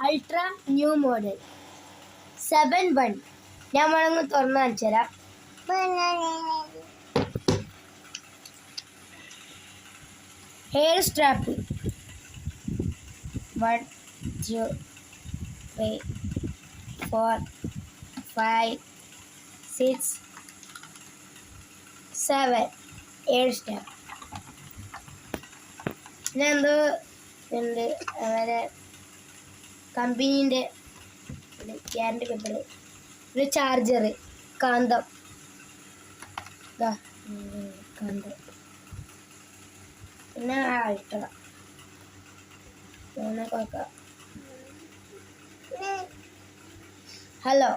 Ultra new model seven one ഞാൻ വേണമെങ്കിൽ തുറന്ന് കാണിച്ചു തരാം. Hair strap one two three four five six seven ഏഴ് സ്റ്റാർ പിന്നെ എന്തോ ഉണ്ട്. അവരെ കമ്പനീന്റെ ക്യാരന്റെ പേപ്പർ ഒരു ചാർജർ കാന്തം. കാന്തം. പിന്നെ പിന്നെ കൊക്ക ഹലോ.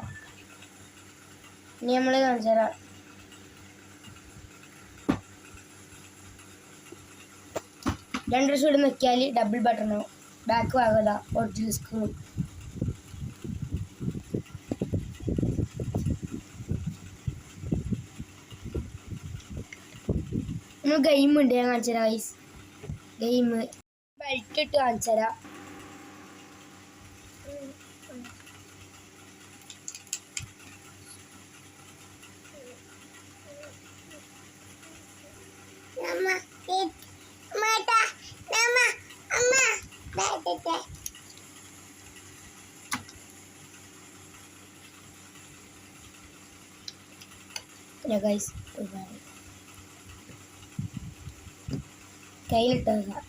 ഇനി നമ്മൾ കാണിച്ചു തരാം. രണ്ടു ദിവസം ഇവിടെ നിൽക്കിയാൽ ഡബിൾ ബട്ടണോ ബാക്ക് വാങ്ങല ഒറിജിനൽ സ്ക്രൂ നമ്മൾ ഗെയിം ഉണ്ട് ഞാൻ കാണിച്ചു തരാം ഗൈസ് ഗെയിം ബെൽറ്റ് ഇട്ട് കാണിച്ചു തരാം. Ya guys. Kyle does that.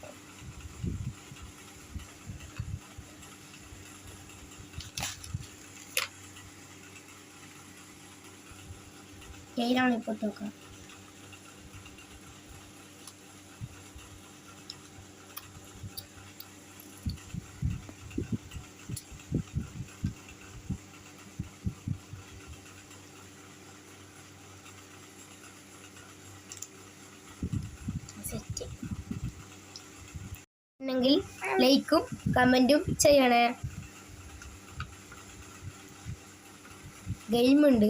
Kyle only put the cup. ഉണ്ടെങ്കിൽ ലൈക്കും കമന്റും ചെയ്യണേ. ഗെയിമുണ്ട്.